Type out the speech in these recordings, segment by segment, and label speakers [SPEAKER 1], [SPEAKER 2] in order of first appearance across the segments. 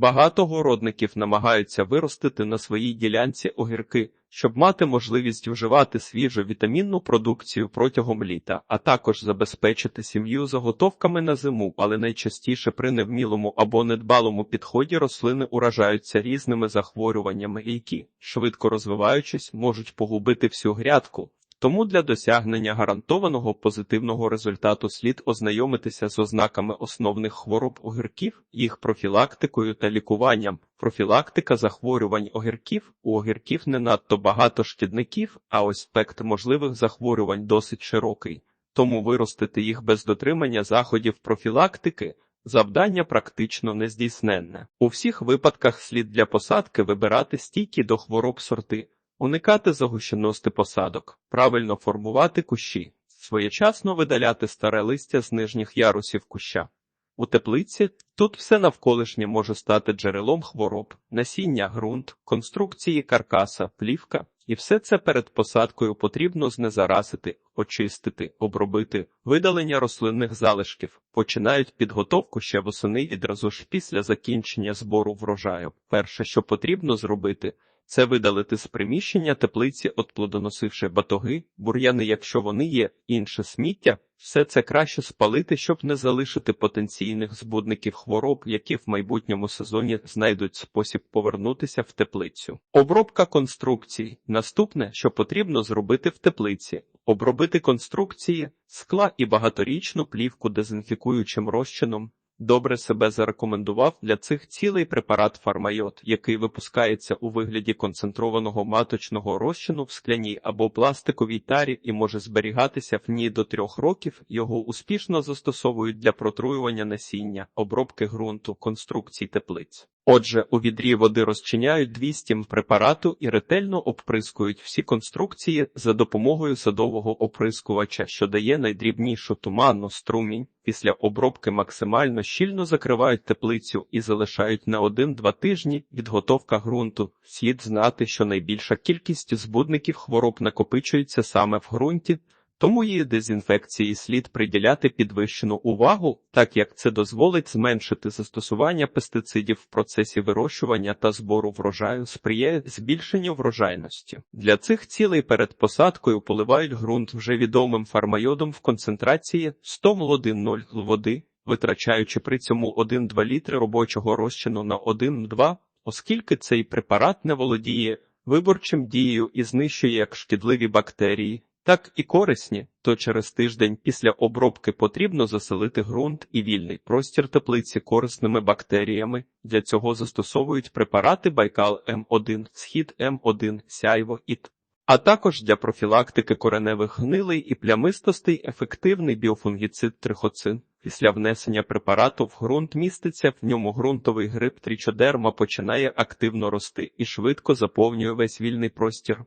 [SPEAKER 1] Багато городників намагаються виростити на своїй ділянці огірки, щоб мати можливість вживати свіжу вітамінну продукцію протягом літа, а також забезпечити сім'ю заготовками на зиму, але найчастіше при невмілому або недбалому підході рослини уражаються різними захворюваннями, які, швидко розвиваючись, можуть погубити всю грядку. Тому для досягнення гарантованого позитивного результату слід ознайомитися з ознаками основних хвороб огірків, їх профілактикою та лікуванням. Профілактика захворювань огірків у огірків не надто багато шкідників, а ось спектр можливих захворювань досить широкий. Тому виростити їх без дотримання заходів профілактики завдання практично нездійсненне. У всіх випадках слід для посадки вибирати стійкі до хвороб сорти. Уникати загущеності посадок, правильно формувати кущі, своєчасно видаляти старе листя з нижніх ярусів куща. У теплиці тут все навколишнє може стати джерелом хвороб, насіння, ґрунт, конструкції каркаса, плівка, і все це перед посадкою потрібно знезаразити, очистити, обробити, видалення рослинних залишків. Починають підготовку ще восени відразу ж після закінчення збору врожаю. Перше, що потрібно зробити, це видалити з приміщення теплиці, от плодоносивши батоги, бур'яни, якщо вони є, інше сміття, все це краще спалити, щоб не залишити потенційних збудників хвороб, які в майбутньому сезоні знайдуть спосіб повернутися в теплицю. Обробка конструкцій. Наступне, що потрібно зробити в теплиці. Обробити конструкції, скла і багаторічну плівку дезінфікуючим розчином, Добре себе зарекомендував для цих цілей препарат Фармайот, який випускається у вигляді концентрованого маточного розчину в скляній або пластиковій тарі і може зберігатися в ній до трьох років. Його успішно застосовують для протруювання насіння, обробки ґрунту, конструкцій теплиць. Отже, у відрі води розчиняють 200 м препарату і ретельно обприскують всі конструкції за допомогою садового оприскувача, що дає найдрібнішу туманну струмінь. Після обробки максимально щільно закривають теплицю і залишають на 1-2 тижні підготовка ґрунту. Слід знати, що найбільша кількість збудників хвороб накопичується саме в ґрунті. Тому її дезінфекції слід приділяти підвищену увагу, так як це дозволить зменшити застосування пестицидів в процесі вирощування та збору врожаю, сприяє збільшенню врожайності. Для цих цілей перед посадкою поливають ґрунт вже відомим фармайодом в концентрації 100 мл води, витрачаючи при цьому 1-2 літри робочого розчину на 1-2, оскільки цей препарат не володіє виборчим дією і знищує як шкідливі бактерії так і корисні, то через тиждень після обробки потрібно заселити ґрунт і вільний простір теплиці корисними бактеріями. Для цього застосовують препарати Байкал М1, Схід М1, Сяйво ІТ. А також для профілактики кореневих гнилей і плямистостей ефективний біофунгіцид трихоцин. Після внесення препарату в ґрунт міститься в ньому ґрунтовий гриб трічодерма починає активно рости і швидко заповнює весь вільний простір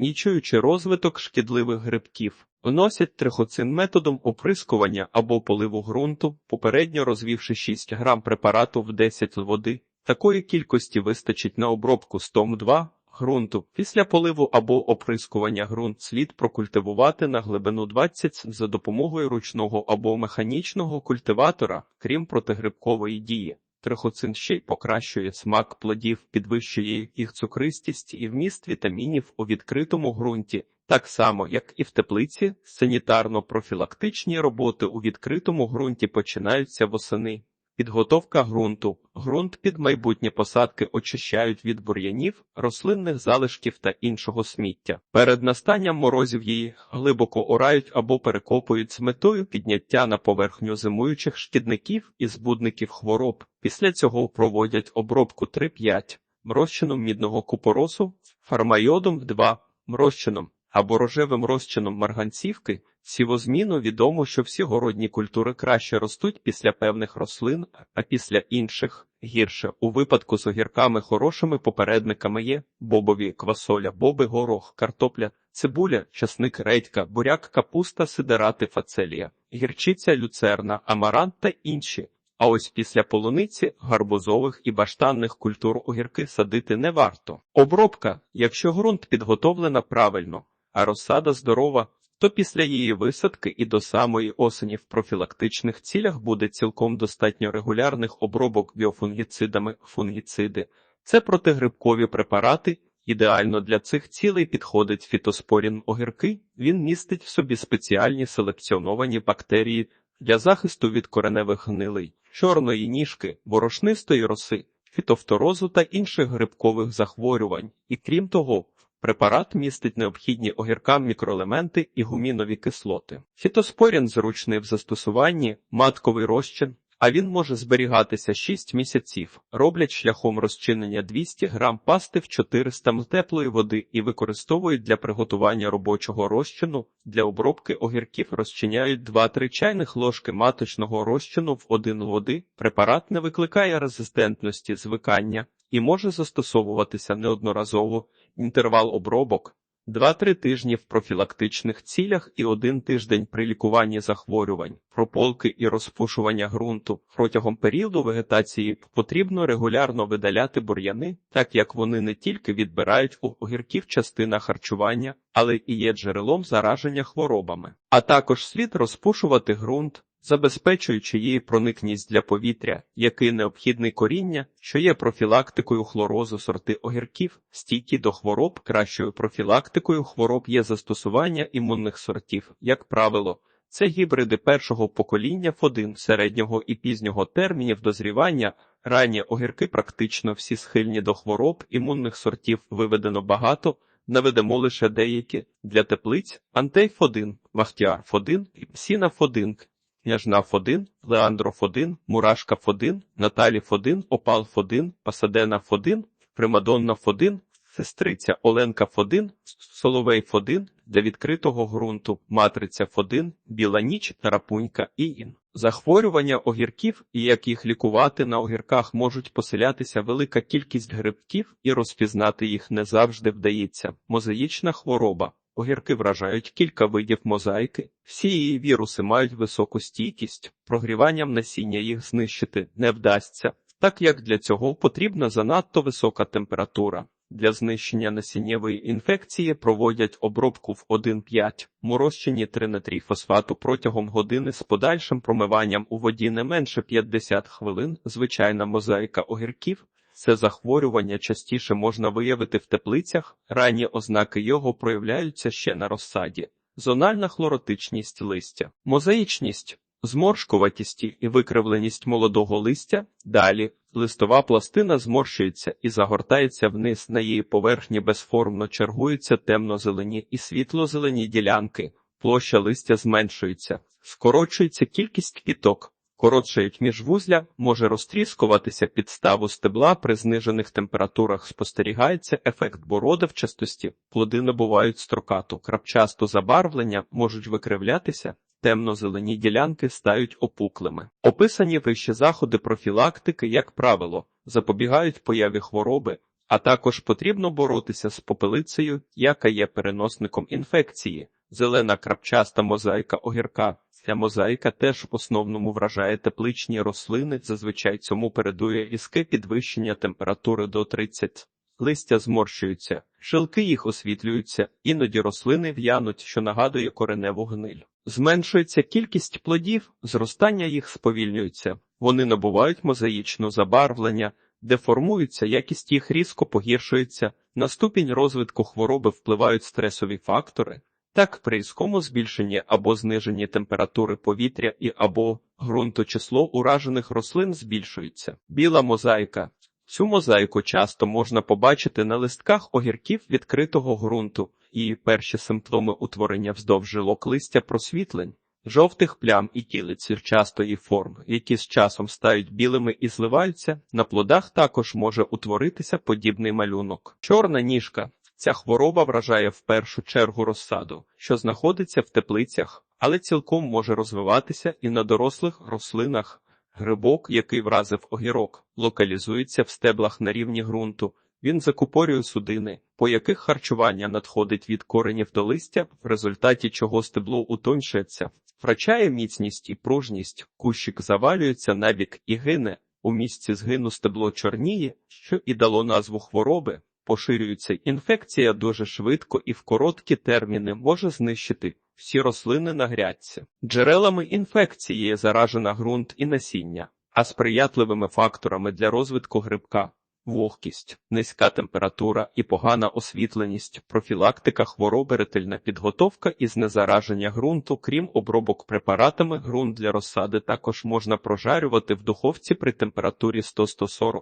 [SPEAKER 1] нічуючи розвиток шкідливих грибків. Вносять трихоцин методом оприскування або поливу ґрунту, попередньо розвівши 6 грам препарату в 10 води. Такої кількості вистачить на обробку 102 ґрунту. Після поливу або оприскування ґрунт слід прокультивувати на глибину 20 за допомогою ручного або механічного культиватора, крім протигрибкової дії. Трихоцин ще й покращує смак плодів, підвищує їх цукристість і вміст вітамінів у відкритому ґрунті, так само, як і в теплиці, санітарно-профілактичні роботи у відкритому ґрунті починаються восени. Підготовка ґрунту. Ґрунт під майбутні посадки очищають від бур'янів, рослинних залишків та іншого сміття. Перед настанням морозів її глибоко орають або перекопують з метою підняття на поверхню зимуючих шкідників і збудників хвороб. Після цього проводять обробку 3-5 розчином мідного купоросу, фармайодом 2 розчином або рожевим розчином марганцівки, сівозміну відомо, що всі городні культури краще ростуть після певних рослин, а після інших гірше. У випадку з огірками хорошими попередниками є бобові, квасоля, боби, горох, картопля, цибуля, часник, редька, буряк, капуста, сидерати, фацелія, гірчиця, люцерна, амарант та інші. А ось після полуниці, гарбузових і баштанних культур огірки садити не варто. Обробка, якщо ґрунт підготовлена правильно, а розсада здорова, то після її висадки і до самої осені в профілактичних цілях буде цілком достатньо регулярних обробок біофунгіцидами. Фунгіциди це протигрибкові препарати. Ідеально для цих цілей підходить фітоспорін огірки. Він містить в собі спеціальні селекціоновані бактерії для захисту від кореневих гнилей, чорної ніжки, борошнистої роси, фітофторозу та інших грибкових захворювань. І крім того, препарат містить необхідні огіркам мікроелементи і гумінові кислоти. Фітоспорін зручний в застосуванні, матковий розчин, а він може зберігатися 6 місяців, роблять шляхом розчинення 200 грам пасти в 400 мл теплої води і використовують для приготування робочого розчину. Для обробки огірків розчиняють 2-3 чайних ложки маточного розчину в 1 води. Препарат не викликає резистентності звикання і може застосовуватися неодноразово. Інтервал обробок 2-3 тижні в профілактичних цілях і один тиждень при лікуванні захворювань, прополки і розпушування ґрунту. Протягом періоду вегетації потрібно регулярно видаляти бур'яни, так як вони не тільки відбирають у огірків частина харчування, але і є джерелом зараження хворобами. А також слід розпушувати ґрунт, забезпечуючи її проникність для повітря, який необхідний коріння, що є профілактикою хлорозу сорти огірків, стійкі до хвороб, кращою профілактикою хвороб є застосування імунних сортів, як правило. Це гібриди першого покоління Ф1 середнього і пізнього термінів дозрівання. Ранні огірки практично всі схильні до хвороб, імунних сортів виведено багато, наведемо лише деякі для теплиць Антейф 1 Вахтіар 1 Псіна 1 Княжна Ф1, Леандро Ф1, Мурашка Ф1, Наталі Ф1, Опал Ф1, Пасадена Ф1, Примадонна Ф1, Сестриця Оленка Ф1, Соловей Ф1 для відкритого ґрунту, Матриця Ф1, Біла ніч, Тарапунька і ін. Захворювання огірків і як їх лікувати на огірках можуть поселятися велика кількість грибків і розпізнати їх не завжди вдається. Мозаїчна хвороба. Огірки вражають кілька видів мозаїки. Всі її віруси мають високу стійкість, прогріванням насіння їх знищити не вдасться, так як для цього потрібна занадто висока температура. Для знищення насіннєвої інфекції проводять обробку в 1,5 морозчині 3 фосфату протягом години з подальшим промиванням у воді не менше 50 хвилин. Звичайна мозаїка огірків це захворювання частіше можна виявити в теплицях, ранні ознаки його проявляються ще на розсаді, зональна хлоротичність листя, мозаїчність, зморшкуватість і викривленість молодого листя. Далі. Листова пластина зморщується і загортається вниз на її поверхні безформно чергуються темно-зелені і світло-зелені ділянки, площа листя зменшується, скорочується кількість квіток. Коротшають міжвузля, може розтріскуватися підставу стебла при знижених температурах спостерігається ефект бородавчастості, плоди набувають строкату, крапчасту забарвлення, можуть викривлятися, темно-зелені ділянки стають опуклими. Описані вище заходи профілактики, як правило, запобігають появі хвороби, а також потрібно боротися з попелицею, яка є переносником інфекції. Зелена крапчаста мозаїка огірка. Ця мозаїка теж в основному вражає тепличні рослини, зазвичай цьому передує різке підвищення температури до 30. Листя зморщуються, шилки їх освітлюються, іноді рослини в'януть, що нагадує кореневу гниль. Зменшується кількість плодів, зростання їх сповільнюється, вони набувають мозаїчну забарвлення, деформуються, якість їх різко погіршується, на ступінь розвитку хвороби впливають стресові фактори. Так, при різкому збільшенні або зниженні температури повітря і або ґрунточисло уражених рослин збільшується. Біла мозаїка. Цю мозаїку часто можна побачити на листках огірків відкритого ґрунту, і перші симптоми утворення вздовж жилок листя просвітлень, жовтих плям і кілиць сірчастої форми, які з часом стають білими і зливаються. На плодах також може утворитися подібний малюнок. Чорна ніжка. Ця хвороба вражає в першу чергу розсаду, що знаходиться в теплицях, але цілком може розвиватися і на дорослих рослинах. Грибок, який вразив огірок, локалізується в стеблах на рівні ґрунту. Він закупорює судини, по яких харчування надходить від коренів до листя, в результаті чого стебло утоншується, втрачає міцність і пружність, кущик завалюється набік і гине. У місці згину стебло чорніє, що і дало назву хвороби поширюється інфекція дуже швидко і в короткі терміни може знищити всі рослини на грядці. Джерелами інфекції є заражена ґрунт і насіння, а сприятливими факторами для розвитку грибка вогкість, низька температура і погана освітленість, профілактика хвороби, ретельна підготовка і знезараження ґрунту, крім обробок препаратами, ґрунт для розсади також можна прожарювати в духовці при температурі 100-140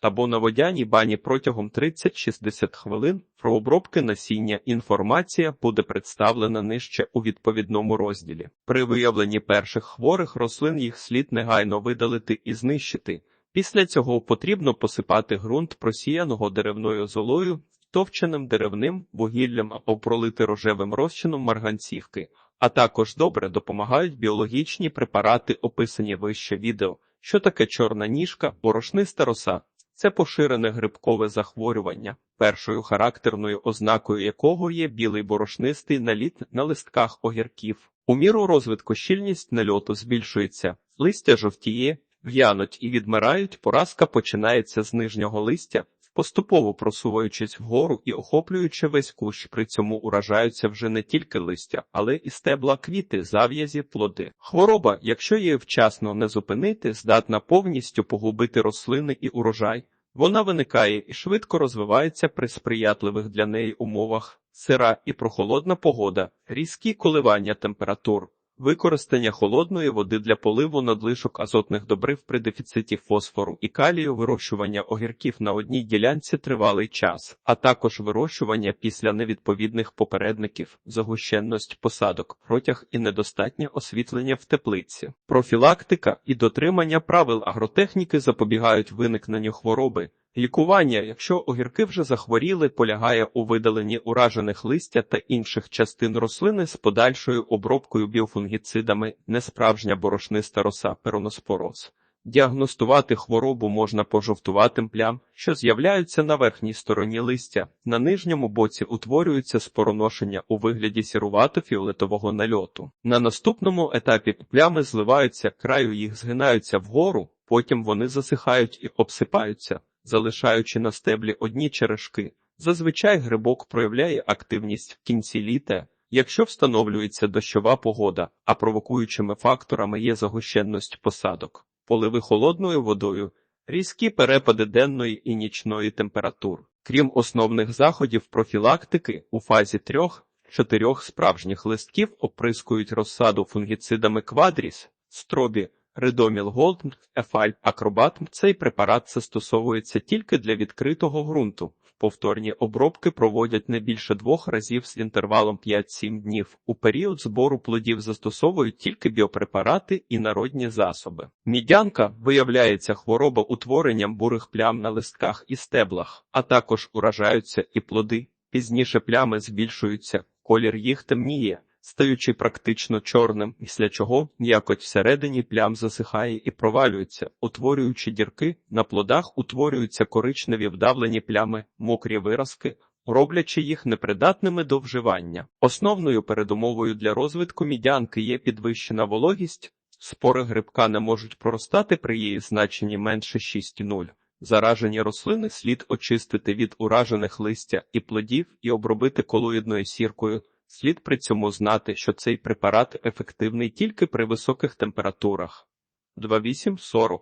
[SPEAKER 1] або на водяній бані протягом 30-60 хвилин. Про обробки насіння інформація буде представлена нижче у відповідному розділі. При виявленні перших хворих рослин їх слід негайно видалити і знищити. Після цього потрібно посипати ґрунт просіяного деревною золою, товченим деревним вугіллям або пролити рожевим розчином марганцівки, а також добре допомагають біологічні препарати, описані вище відео. Що таке чорна ніжка, борошниста роса? Це поширене грибкове захворювання, першою характерною ознакою якого є білий борошнистий наліт на листках огірків. У міру розвитку щільність нальоту збільшується, листя жовтіє, в'януть і відмирають, поразка починається з нижнього листя, поступово просуваючись вгору і охоплюючи весь кущ, при цьому уражаються вже не тільки листя, але і стебла, квіти, зав'язі, плоди. Хвороба, якщо її вчасно не зупинити, здатна повністю погубити рослини і урожай. Вона виникає і швидко розвивається при сприятливих для неї умовах, сира і прохолодна погода, різкі коливання температур. Використання холодної води для поливу надлишок азотних добрив при дефіциті фосфору і калію, вирощування огірків на одній ділянці тривалий час, а також вирощування після невідповідних попередників, загущенність посадок, протяг і недостатнє освітлення в теплиці. Профілактика і дотримання правил агротехніки запобігають виникненню хвороби. Лікування, якщо огірки вже захворіли, полягає у видаленні уражених листя та інших частин рослини з подальшою обробкою біофунгіцидами, несправжня борошниста роса пероноспороз. Діагностувати хворобу можна по жовтуватим плям, що з'являються на верхній стороні листя. На нижньому боці утворюються спороношення у вигляді сірувато-фіолетового нальоту. На наступному етапі плями зливаються, краю їх згинаються вгору, потім вони засихають і обсипаються залишаючи на стеблі одні черешки. Зазвичай грибок проявляє активність в кінці літа, якщо встановлюється дощова погода, а провокуючими факторами є загущенність посадок, поливи холодною водою, різкі перепади денної і нічної температур. Крім основних заходів профілактики, у фазі трьох чотирьох справжніх листків оприскують розсаду фунгіцидами квадріс, стробі, Редоміл Голд, Ефаль, Акробат. Цей препарат застосовується тільки для відкритого ґрунту. Повторні обробки проводять не більше двох разів з інтервалом 5-7 днів. У період збору плодів застосовують тільки біопрепарати і народні засоби. Мідянка виявляється хвороба утворенням бурих плям на листках і стеблах, а також уражаються і плоди. Пізніше плями збільшуються, колір їх темніє стаючи практично чорним, після чого м'якоть всередині плям засихає і провалюється, утворюючи дірки, на плодах утворюються коричневі вдавлені плями, мокрі виразки, роблячи їх непридатними до вживання. Основною передумовою для розвитку мідянки є підвищена вологість, спори грибка не можуть проростати при її значенні менше 6,0. Заражені рослини слід очистити від уражених листя і плодів і обробити колоїдною сіркою. Слід при цьому знати, що цей препарат ефективний тільки при високих температурах 28-40.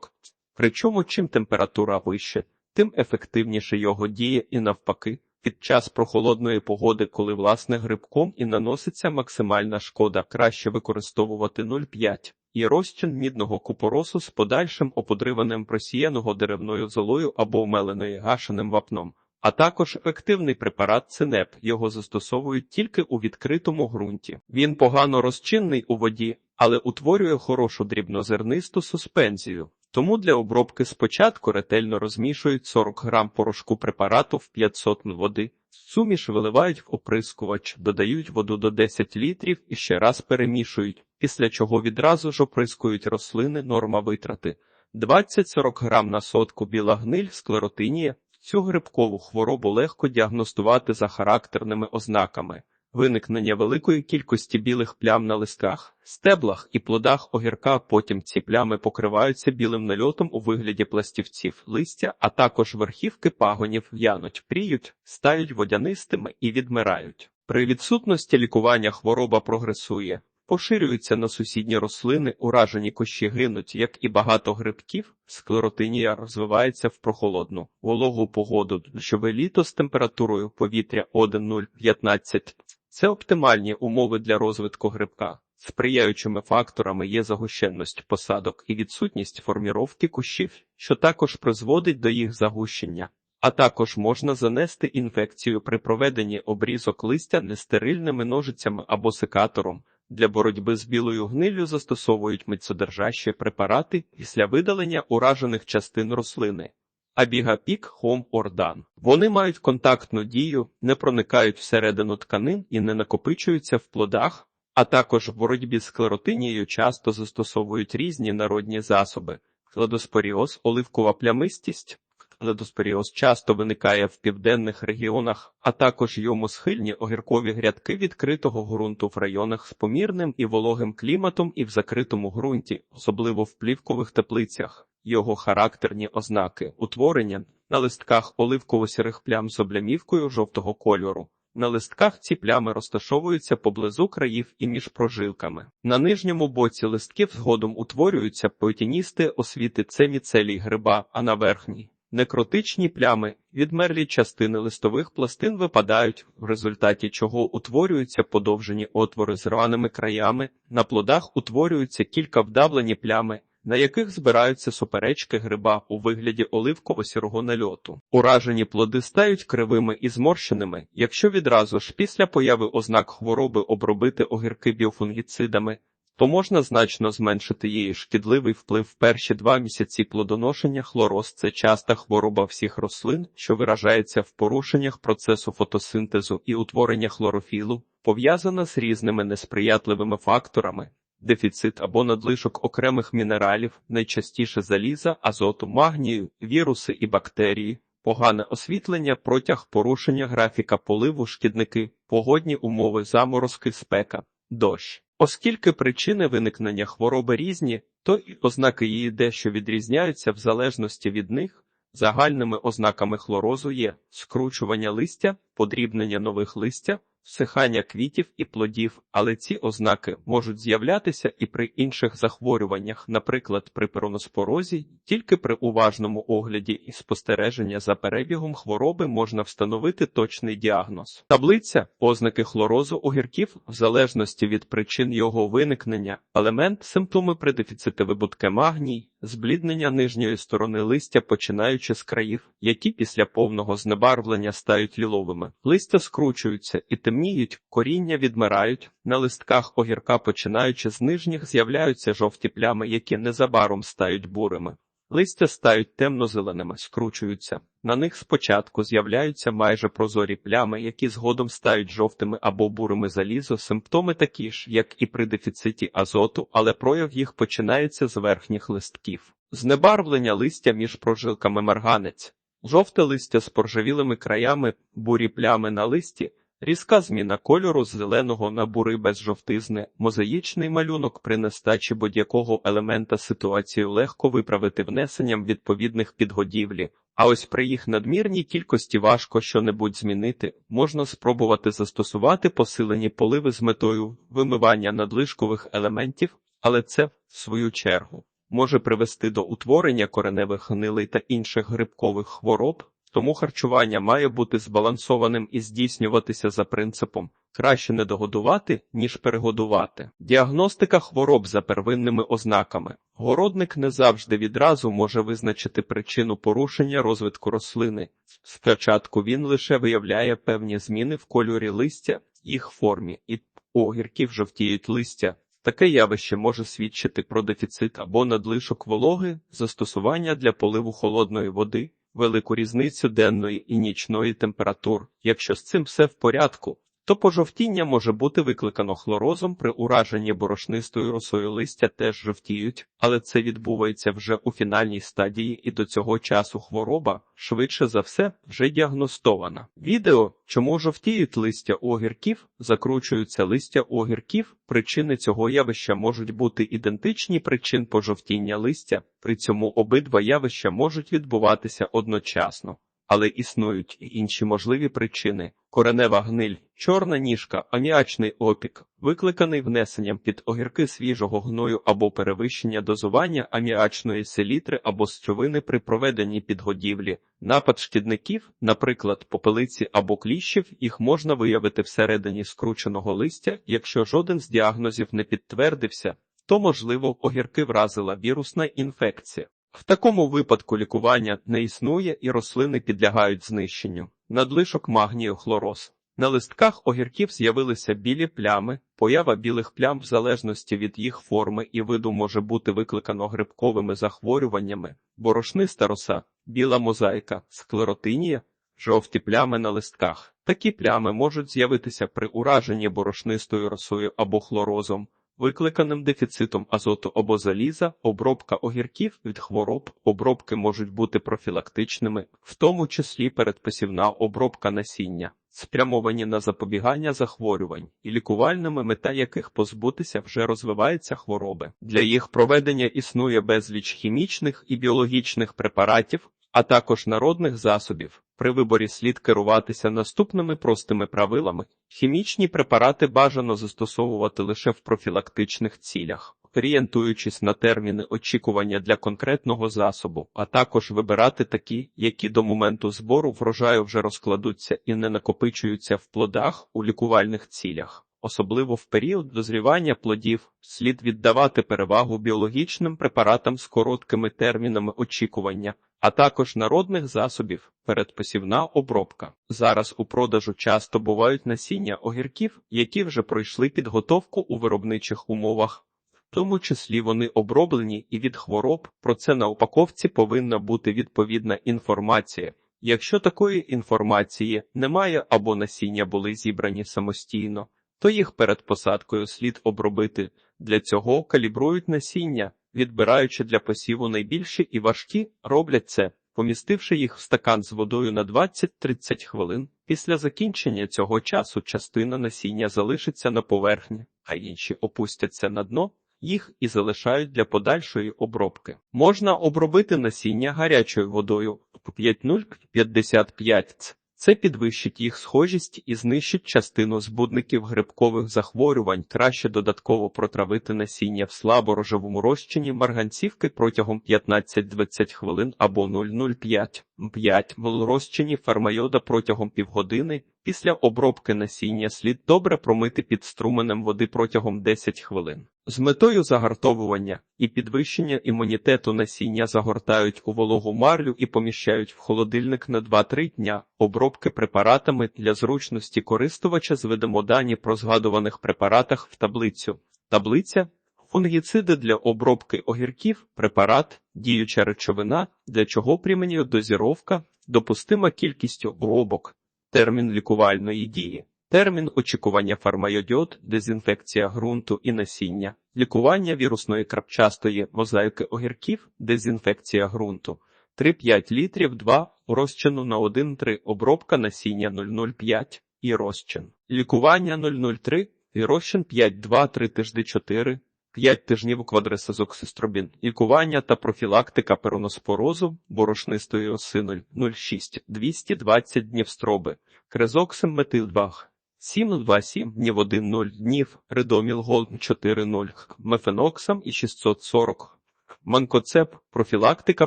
[SPEAKER 1] Причому чим температура вище, тим ефективніше його діє і навпаки. Під час прохолодної погоди, коли власне грибком і наноситься максимальна шкода, краще використовувати 0,5 і розчин мідного купоросу з подальшим оподриваним просіяного деревною золою або вмеленої гашеним вапном а також ефективний препарат цинеп. Його застосовують тільки у відкритому ґрунті. Він погано розчинний у воді, але утворює хорошу дрібнозернисту суспензію. Тому для обробки спочатку ретельно розмішують 40 грам порошку препарату в 500 м води, суміш виливають в оприскувач, додають воду до 10 літрів і ще раз перемішують, після чого відразу ж оприскують рослини норма витрати 20-40 грам на сотку біла гниль склеротинія, Цю грибкову хворобу легко діагностувати за характерними ознаками виникнення великої кількості білих плям на листках, стеблах і плодах огірка. Потім ці плями покриваються білим нальотом у вигляді пластівців листя, а також верхівки пагонів в'януть, пріють, стають водянистими і відмирають. При відсутності лікування хвороба прогресує, поширюється на сусідні рослини, уражені кущі гинуть, як і багато грибків. Склеротинія розвивається в прохолодну, вологу погоду, дощове літо з температурою повітря 1,015. Це оптимальні умови для розвитку грибка. Сприяючими факторами є загущенність посадок і відсутність форміровки кущів, що також призводить до їх загущення. А також можна занести інфекцію при проведенні обрізок листя нестерильними ножицями або секатором. Для боротьби з білою гниллю застосовують мицодержащі препарати після видалення уражених частин рослини. Абігапік Хом Ордан. Вони мають контактну дію, не проникають всередину тканин і не накопичуються в плодах, а також в боротьбі з склеротинією часто застосовують різні народні засоби. Кладоспоріоз, оливкова плямистість. Ледоспоріоз часто виникає в південних регіонах, а також йому схильні огіркові грядки відкритого ґрунту в районах з помірним і вологим кліматом і в закритому ґрунті, особливо в плівкових теплицях. Його характерні ознаки утворення на листках оливково-сірих плям з облямівкою жовтого кольору. На листках ці плями розташовуються поблизу країв і між прожилками. На нижньому боці листків згодом утворюються потіністи освіти це міцелій гриба, а на верхній Некротичні плями, відмерлі частини листових пластин випадають, в результаті чого утворюються подовжені отвори з рваними краями, на плодах утворюються кілька вдавлені плями, на яких збираються суперечки гриба у вигляді оливково-сірого нальоту. Уражені плоди стають кривими і зморщеними, якщо відразу ж після появи ознак хвороби обробити огірки біофунгіцидами, то можна значно зменшити її шкідливий вплив в перші два місяці плодоношення. Хлороз це часта хвороба всіх рослин, що виражається в порушеннях процесу фотосинтезу і утворення хлорофілу, пов'язана з різними несприятливими факторами. Дефіцит або надлишок окремих мінералів, найчастіше заліза, азоту, магнію, віруси і бактерії, погане освітлення, протяг порушення графіка поливу, шкідники, погодні умови, заморозки, спека, дощ. Оскільки причини виникнення хвороби різні, то і ознаки її дещо відрізняються в залежності від них. Загальними ознаками хлорозу є скручування листя, подрібнення нових листя, всихання квітів і плодів, але ці ознаки можуть з'являтися і при інших захворюваннях, наприклад, при пероноспорозі, тільки при уважному огляді і спостереження за перебігом хвороби можна встановити точний діагноз. Таблиця ознаки хлорозу огірків в залежності від причин його виникнення, елемент симптоми при дефіциті вибутки магній, збліднення нижньої сторони листя, починаючи з країв, які після повного знебарвлення стають ліловими. Листя скручуються і темніють, коріння відмирають. На листках огірка, починаючи з нижніх, з'являються жовті плями, які незабаром стають бурими. Листя стають темно-зеленими, скручуються. На них спочатку з'являються майже прозорі плями, які згодом стають жовтими або бурими залізо. Симптоми такі ж, як і при дефіциті азоту, але прояв їх починається з верхніх листків. Знебарвлення листя між прожилками марганець, жовте листя з поржавілими краями, бурі плями на листі, Різка зміна кольору з зеленого на бурий без жовтизни, мозаїчний малюнок при нестачі будь-якого елемента ситуацію легко виправити внесенням відповідних підгодівлі, а ось при їх надмірній кількості важко що-небудь змінити, можна спробувати застосувати посилені поливи з метою вимивання надлишкових елементів, але це, в свою чергу, може привести до утворення кореневих гнилей та інших грибкових хвороб. Тому харчування має бути збалансованим і здійснюватися за принципом краще не догодувати, ніж перегодувати. Діагностика хвороб за первинними ознаками. Городник не завжди відразу може визначити причину порушення розвитку рослини. Спочатку він лише виявляє певні зміни в кольорі листя, їх формі, і огірків жовтіють листя. Таке явище може свідчити про дефіцит або надлишок вологи, застосування для поливу холодної води велику різницю денної і нічної температур. Якщо з цим все в порядку, то пожовтіння може бути викликано хлорозом при ураженні борошнистою росою листя теж жовтіють, але це відбувається вже у фінальній стадії, і до цього часу хвороба швидше за все вже діагностована. Відео, чому жовтіють листя огірків, закручуються листя огірків. Причини цього явища можуть бути ідентичні причин пожовтіння листя, при цьому обидва явища можуть відбуватися одночасно, але існують і інші можливі причини. Коренева гниль, чорна ніжка, аміачний опік, викликаний внесенням під огірки свіжого гною або перевищення дозування аміачної селітри або сечовини при проведенні підгодівлі, напад шкідників, наприклад, попелиці або кліщів, їх можна виявити всередині скрученого листя, якщо жоден з діагнозів не підтвердився, то, можливо, огірки вразила вірусна інфекція. В такому випадку лікування не існує і рослини підлягають знищенню. Надлишок магнію хлороз. На листках огірків з'явилися білі плями. Поява білих плям в залежності від їх форми і виду може бути викликано грибковими захворюваннями, борошниста роса, біла мозаїка, склеротинія, жовті плями на листках. Такі плями можуть з'явитися при ураженні борошнистою росою або хлорозом, викликаним дефіцитом азоту або заліза, обробка огірків від хвороб, обробки можуть бути профілактичними, в тому числі передпосівна обробка насіння, спрямовані на запобігання захворювань і лікувальними, мета яких позбутися вже розвиваються хвороби. Для їх проведення існує безліч хімічних і біологічних препаратів, а також народних засобів. При виборі слід керуватися наступними простими правилами. Хімічні препарати бажано застосовувати лише в профілактичних цілях, орієнтуючись на терміни очікування для конкретного засобу, а також вибирати такі, які до моменту збору врожаю вже розкладуться і не накопичуються в плодах у лікувальних цілях. Особливо в період дозрівання плодів слід віддавати перевагу біологічним препаратам з короткими термінами очікування, а також народних засобів, передпосівна обробка. Зараз у продажу часто бувають насіння огірків, які вже пройшли підготовку у виробничих умовах. В тому числі вони оброблені і від хвороб, про це на упаковці повинна бути відповідна інформація. Якщо такої інформації немає або насіння були зібрані самостійно, то їх перед посадкою слід обробити. Для цього калібрують насіння, відбираючи для посіву найбільші і важкі, роблять це, помістивши їх в стакан з водою на 20-30 хвилин. Після закінчення цього часу частина насіння залишиться на поверхні, а інші опустяться на дно. Їх і залишають для подальшої обробки. Можна обробити насіння гарячою водою 5,055 ц. Це підвищить їх схожість і знищить частину збудників грибкових захворювань. Краще додатково протравити насіння в слаборожевому розчині марганцівки протягом 15-20 хвилин або 0,05 5 в розчині фармайода протягом півгодини. Після обробки насіння слід добре промити під струменем води протягом 10 хвилин. З метою загартовування і підвищення імунітету насіння загортають у вологу марлю і поміщають в холодильник на 2-3 дня. Обробки препаратами для зручності користувача зведемо дані про згадуваних препаратах в таблицю. Таблиця фунгіциди для обробки огірків, препарат, діюча речовина, для чого примені дозіровка, допустима кількість обробок, термін лікувальної дії. Термін очікування фармайодіод, дезінфекція ґрунту і насіння, лікування вірусної крапчастої мозаїки огірків, дезінфекція ґрунту, 3-5 літрів 2 розчину на 1-3 обробка насіння 0,05 і розчин. Лікування 0,03 і розчин 5-2-3 тижні 4, 5 тижнів квадресазоксистробін. Лікування та профілактика пероноспорозу, борошнистої оси 0,06, 220 днів строби, крезоксим метил 2 7,27 днів 1,0 днів, редоміл голд 4,0, мефеноксам і 640. Манкоцеп, профілактика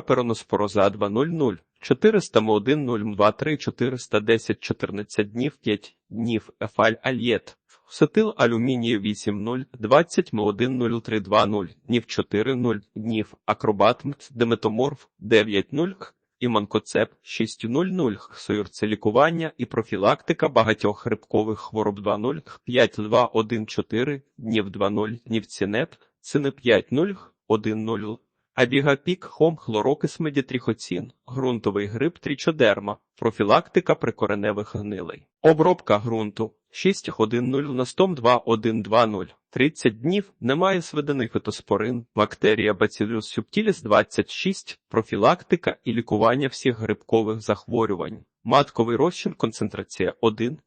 [SPEAKER 1] пероноспороза 2,00, 400 м1 023 410 14 днів 5 днів, ефаль альєт. Сетил алюмінію 8,0, 20 м1 0320, днів 4,0 днів, акробат деметоморф 9,0, і манкоцеп 6.00, сойр лікування і профілактика багатьох хребкових хвороб 2.0, 5.2.1.4, днів 2.0, нівцінет, цини 5.0, 1.0, абігапік, хом, хлорокис медітріхоцін, ґрунтовий гриб трічодерма, профілактика прикореневих гнилей, обробка ґрунту 6.1.0 на 102.1.2.0. 30 днів немає сведених фитоспорин, бактерія Bacillus subtilis 26, профілактика і лікування всіх грибкових захворювань, матковий розчин концентрація 1,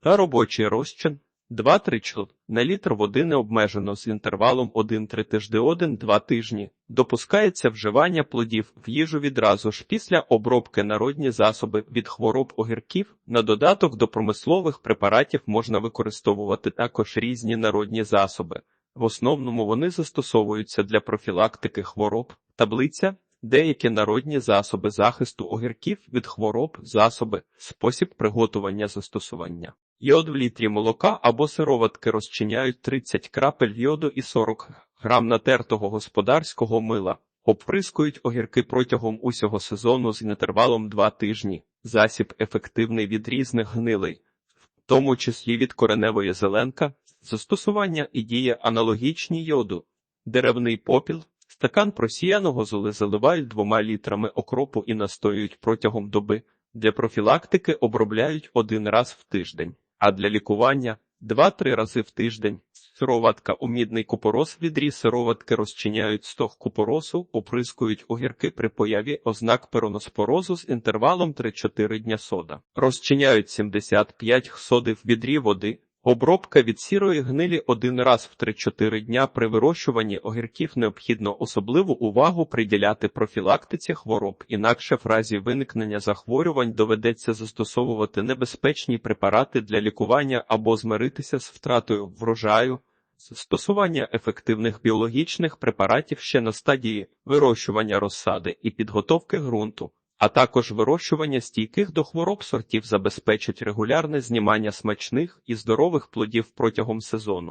[SPEAKER 1] та робочий розчин 2-3 чл. на літр води не обмежено з інтервалом 1-3 тижні 1-2 тижні. Допускається вживання плодів в їжу відразу ж після обробки народні засоби від хвороб огірків. На додаток до промислових препаратів можна використовувати також різні народні засоби. В основному вони застосовуються для профілактики хвороб. Таблиця Деякі народні засоби захисту огірків від хвороб, засоби, спосіб приготування застосування. Йод в літрі молока або сироватки розчиняють 30 крапель йоду і 40 грам натертого господарського мила. Оприскують огірки протягом усього сезону з інтервалом 2 тижні. Засіб ефективний від різних гнилей, в тому числі від кореневої зеленка, застосування і діє аналогічні йоду, деревний попіл, Стакан просіяного золи заливають двома літрами окропу і настоюють протягом доби. Для профілактики обробляють один раз в тиждень, а для лікування два-три рази в тиждень. Сироватка у мідний купорос відрі сироватки розчиняють стог купоросу, оприскують огірки при появі ознак пероноспорозу з інтервалом 3-4 дня сода. Розчиняють 75 соди в відрі води. Обробка від сірої гнилі один раз в 3-4 дня при вирощуванні огірків необхідно особливу увагу приділяти профілактиці хвороб, інакше в разі виникнення захворювань доведеться застосовувати небезпечні препарати для лікування або змиритися з втратою врожаю. Застосування ефективних біологічних препаратів ще на стадії вирощування розсади і підготовки ґрунту а також вирощування стійких до хвороб сортів забезпечить регулярне знімання смачних і здорових плодів протягом сезону.